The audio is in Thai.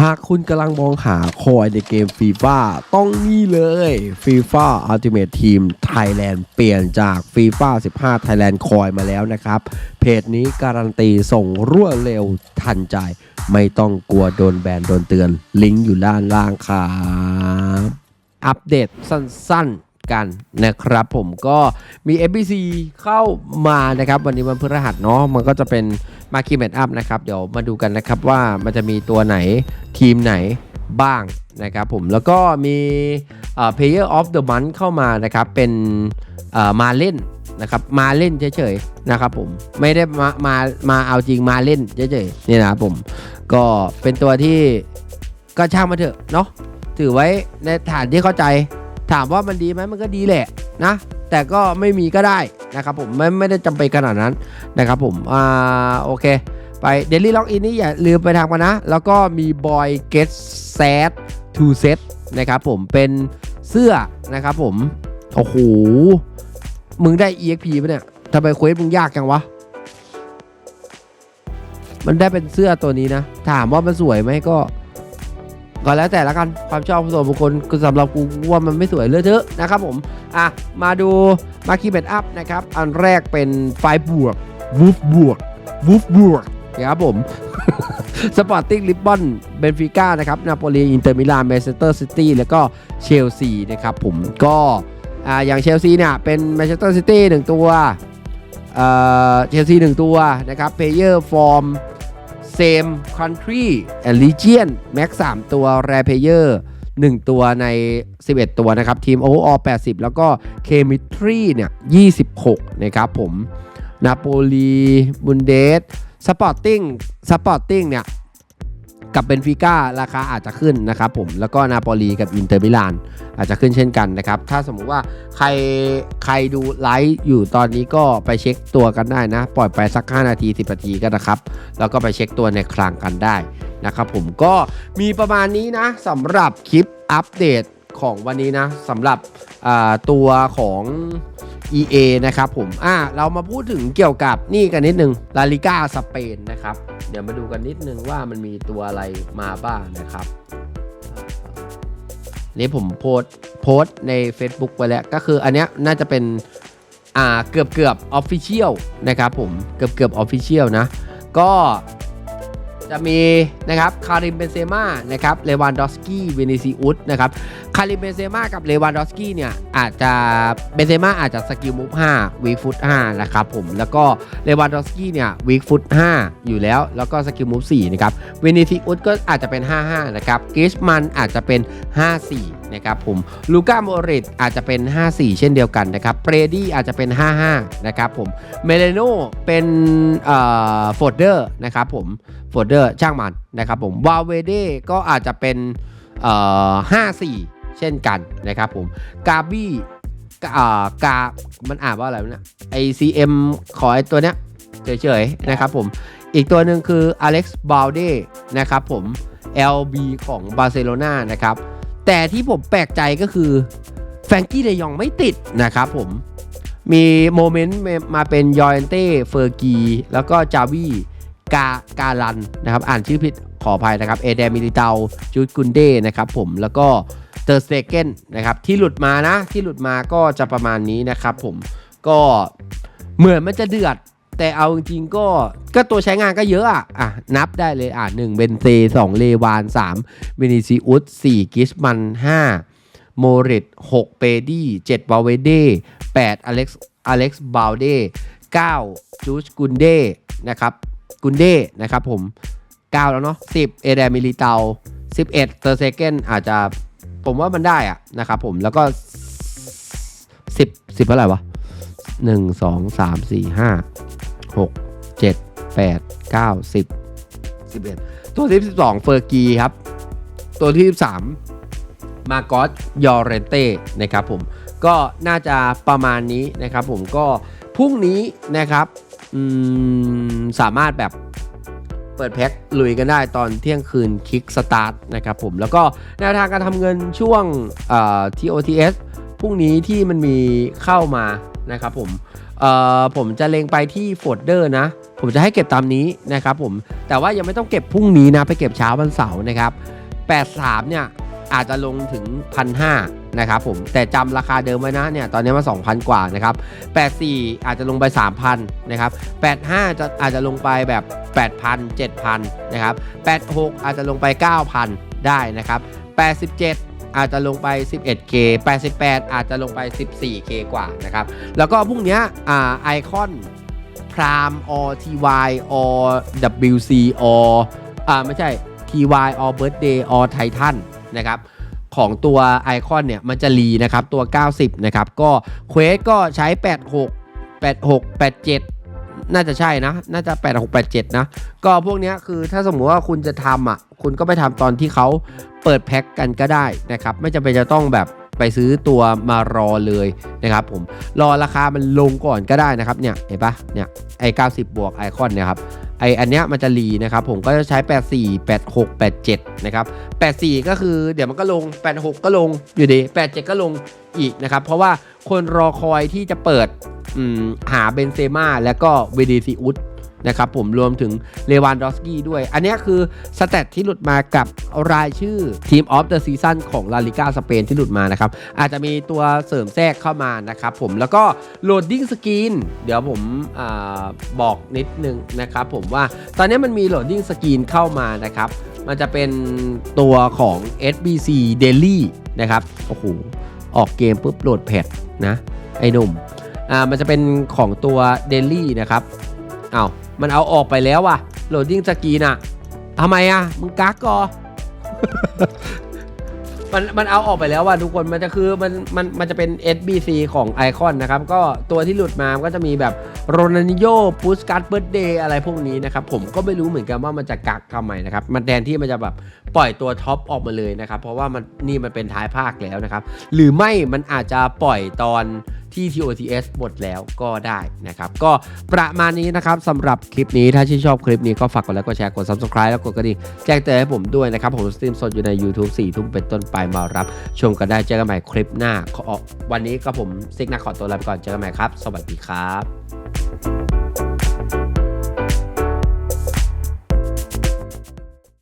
หากคุณกำลังมองหาคอยในเกมฟีฟ่าต้องนี่เลยฟีฟ่าอัลติเม e ทีมไทยแลนด์เปลี่ยนจากฟีฟ่า15 Thailand คอยมาแล้วนะครับ เพจนี้การันตีส่งรวดเร็วทันใจ ไม่ต้องกลัวโดนแบนโดนเตือน ลิงก์อยู่ด้านล่างครับ อัปเดตสั้นๆ กันนะครับ ผมก็มี FBC เข้ามานะครับ วันนี้วันพฤหัสเนาะมันก็จะเป็นมาคีเมตอัพนะครับ เดี๋ยวมาดูกันนะครับว่ามันจะมีตัวไหนทีมไหนบ้างนะครับผมแล้วก็มีเอ่อ Player of the Month เข้ามานะครับ เป็นเอ่อมาเล่นนะครับมาเล่นเฉยๆนะครับผมไม่ได้มามามาเอาจริงมาเล่นเฉยๆนี่นะครับผมก็เป็นตัวที่ก็ช่างมาเถอะเนาะถือไว้ในฐานที่เข้าใจ ถามว่ามันดีไหมมันก็ดีแหละนะ แต่ก็ไม่มีก็ได้นะครับผมไม่ไม่ได้จำเป็นขนาดนั้นนะครับผมอ่าโอเค ไป Daily Log In นี่อย่าลืมไปทำกันนะ แล้วก็มี Boy Get Set to Set นะครับผมเป็นเสื้อนะครับผม โอ้โห มึงได้ EXP ปะเนี่ยทำไมเควสมึงยากจังวะ มันได้เป็นเสื้อตัวนี้นะ ถามว่ามันสวยไหมก็ ก็แล้วแต่ละกันความชอบส่วนบุคคลคือสำหรับกูว่ามันไม่สวยเลอะเทอะนะครับผมอะมาดูมาคีเบตอัพนะครับอันแรกเป็นไฟบวกวูฟบวกวูฟบวกนะครับผมสปอร์ติ้งลิบบอนเบนฟิก้านะครับนาโปลีอินเตอร์มิลานแมนเชสเตอร์ซิตี้แล้วก็เชลซีนะครับผมก็อ่าอย่างเชลซีเนี่ยเป็นแมนเชสเตอร์ซิตี้หนึ่งตัวเอ่อเชลซีหนึ่งตัวนะครับเพเยอร์ฟอร์ม Same Country and region Max 3 ตัว Rare Player 1 ตัวใน 11 ตัวนะครับ ทีม Overall 80 แล้วก็ Chemistry เนี่ย26 นะครับผม นาโปลีบุนเดสสปอร์ติ้งสปอร์ติ้งเนี่ย กับเบนฟิก้าราคาอาจจะขึ้นนะครับผมแล้วก็นาโปลีกับอินเตอร์มิลานอาจจะขึ้นเช่นกันนะครับ ถ้าสมมุติว่าใครใครดูไลฟ์อยู่ตอนนี้ก็ไปเช็คตัวกันได้นะ ปล่อยไปสัก 5 นาที 10 นาทีก็นะครับ แล้วก็ไปเช็คตัวในคลังกันได้นะครับผมก็มีประมาณนี้นะสำหรับคลิปอัปเดตของวันนี้นะสำหรับตัวของ EA นะครับผมอ่าเรามาพูดถึงเกี่ยวกับนี่กันนิดนึงลาลิก้าสเปนนะครับ เดี๋ยวมาดูกันนิดนึงว่ามันมีตัวอะไรมาบ้างนะครับ นี่ผมโพสโพสใน Facebook ไว้แล้วก็คืออันเนี้ยน่าจะเป็นอ่าเกือบเกือบออฟฟิเชียลนะครับผมเกือบเกือบออฟฟิเชียลนะ ก็จะมีนะครับคาริมเบนเซม่านะครับเลวานดอสกี้วินิซิอุสนะครับคาริเบเซมากับเลวานดอสกี้เนี่ยอาจจะเบเซมาอาจจะสกิลมูฟ5วีฟุต5นะครับผมแล้วก็เลวานดอสกี้เนี่ยวีฟุต5อยู่แล้ว แล้วก็สกิลมูฟ4นะครับเวนิซิอุสก็อาจจะเป็น 55 นะครับกริชมันอาจจะเป็น 54 นะครับผมลูก้าโมริตอาจจะเป็น 54 เช่นเดียวกันนะครับเปรดี้อาจจะเป็น 55 นะครับผมเมเลโนเป็นเอ่อโฟดเดอร์นะครับผมโฟลเดอร์ช่างมันนะครับผมวาเวเดก็อาจจะเป็นเอ่อ54 เช่นกันนะครับผมกาบี้อ่ากา มันอ่านว่าอะไรวะเนี่ย ICM ขอไอตัวเนี้ยเฉยๆนะครับผมอีกตัวหนึ่งคืออเล็กซ์บาลเดนะครับผม LB ของบาร์เซโลนานะครับ แต่ที่ผมแปลกใจก็คือแฟรงกี้เดยองไม่ติดนะครับผม มีโมเมนต์มาเป็นยอร์เนเต้เฟอร์กี แล้วก็จาวีกาการันนะครับ อ่านชื่อผิดขออภัยนะครับ เอเดมิลิเตาจูดกุนเดนะครับผมแล้วก็ อร์สเตเกนนะครับที่หลุดมานะที่หลุดมาก็จะประมาณนี้นะครับผมก็เหมือนมันจะเดือด แต่เอาจริงๆก็ก็ตัวใช้งานก็เยอะอะอะนับได้เลยอะหนึ่งเบนเซสองเลวานสามเบนิซิอุสสี่กิสมันห้าโมริตหกเปดี้เจ็ดบาเวเดแปดอเล็กซ์อเล็กซ์บาลเดเก้าจูสกุนเดนะครับกุนเดนะครับผม 9 แล้วเนาะ10 เอเดมิลิเตา11เตอร์เซเกนอาจจะ ผมว่ามันได้อะนะครับผมแล้วก็10 10เท่าไหร่วะ1 2 3 4 5 6 7 8 9 10 11ตัวที่12เฟอร์กีครับ ตัวที่13มาโกอสยอรเรนเต้นะครับผมก็น่าจะประมาณนี้นะครับผมก็พรุ่งนี้นะครับสามารถแบบ เปิดแพ็คลุยกันได้ตอนเที่ยงคืนคิกสตาร์ทนะครับผมแล้วก็แนวทางการทำเงินช่วงเอ่อ TOTS พรุ่งนี้ที่มันมีเข้ามานะครับผมผมจะเล็งไปที่โฟลเดอร์นะ ผมจะให้เก็บตามนี้นะครับผมแต่ว่ายังไม่ต้องเก็บพรุ่งนี้นะไปเก็บเช้าวันเสาร์นะครับ83เนี่ยอาจจะลงถึง 1,500นะครับผมแต่จำราคาเดิมไว้นะเนี่ยตอนนี้มา 2,000 กว่านะครับ84 อาจจะลงไป 3,000นะครับ85 จะอาจจะลงไปแบบ 8,000 7,000นะครับ86 อาจจะลงไป 9,000 ได้นะครับ 87อาจจะลงไป 11K 88 อาจจะลงไป 14K กว่านะครับ แล้วก็พรุ่งนี้อ่าไอคอนพรามอ TY or WC or อ่าไม่ใช่ TY or Birthday or Titan นะครับของตัวไอคอนเนี่ย มันจะรีนะครับ ตัว 90 นะครับ ก็เควสก็ใช้ 86 86 87 น่าจะใช่นะ น่าจะ 86 87 นะ ก็พวกนี้คือถ้าสมมติว่าคุณจะทำอะ คุณก็ไปทำตอนที่เขาเปิดแพ็คกันก็ได้นะครับ ไม่จำเป็นจะต้องแบบไปซื้อตัวมารอเลยนะครับผม รอราคามันลงก่อนก็ได้นะครับ เนี่ย เห็นปะเนี่ย ไอ้90 บวกไอคอนเนี่ยครับไออันเนี้ยมันจะรีนะครับผมก็จะใช้ 84 86 87 นะครับ 84 ก็คือเดี๋ยวมันก็ลง 86 ก็ลงอยู่ดี 87 ก็ลงอีกนะครับ เพราะว่าคนรอคอยที่จะเปิด หาเบนเซม่าแล้วก็เวเดซิอุสนะครับผมรวมถึงเลวานดอสกี้ด้วย อันนี้คือสแตทที่หลุดมากับรายชื่อทีมออฟเดอะซีซั่นของลาลิก้าสเปนที่หลุดมานะครับ อาจจะมีตัวเสริมแทรกเข้ามานะครับผมแล้วก็โหลดดิ้งสกรีนเดี๋ยวผมอบอกนิดนึงนะครับผมว่าตอนนี้มันมีโหลดดิ้งสกรีนเข้ามานะครับ มันจะเป็นตัวของ SBC Daily นะครับโอ้โหออกเกมปุ๊บโหลดแพทนะไอ้หนุ่ม อ่ามันจะเป็นของตัว Daily นะครับเอาวมันเอาออกไปแล้วว่ะโหลดดิ้งสกีนอะทำไมอะมึงกักกอมันมันเอาออกไปแล้วว่ะทุกคนมันจะคือมันมันมันจะเป็น SBC ของไอคอนนะครับ ก็ตัวที่หลุดมามก็จะมีแบบโรนันโยปูสการ์ดเบิร์ดเดย์อะไรพวกนี้นะครับ ผมก็ไม่รู้เหมือนกันว่ามันจะกักทำไมนะครับ มันแทนที่มันจะแบบปล่อยตัวท็อปออกมาเลยนะครับ เพราะว่ามันนี่มันเป็นท้ายภาคแล้วนะครับ หรือไม่มันอาจจะปล่อยตอน ที่ TOTS หมดแล้วก็ได้นะครับ ก็ประมาณนี้นะครับสำหรับคลิปนี้ถ้าชื่นชอบคลิปนี้ก็ฝากกดไลค์กดแชร์กด Subscribe แล้วกดกระดิ่งแจ้งเตือนให้ผมด้วยนะครับ ผมสตรีมสดอยู่ใน YouTube 4 ทุ่มเป็นต้นไปมารับ ชมกันได้เจอกันใหม่คลิปหน้าขอวันนี้ก็ผมซิกนักขอตัวลาไปก่อนเจอกันใหม่ครับ สวัสดีครับ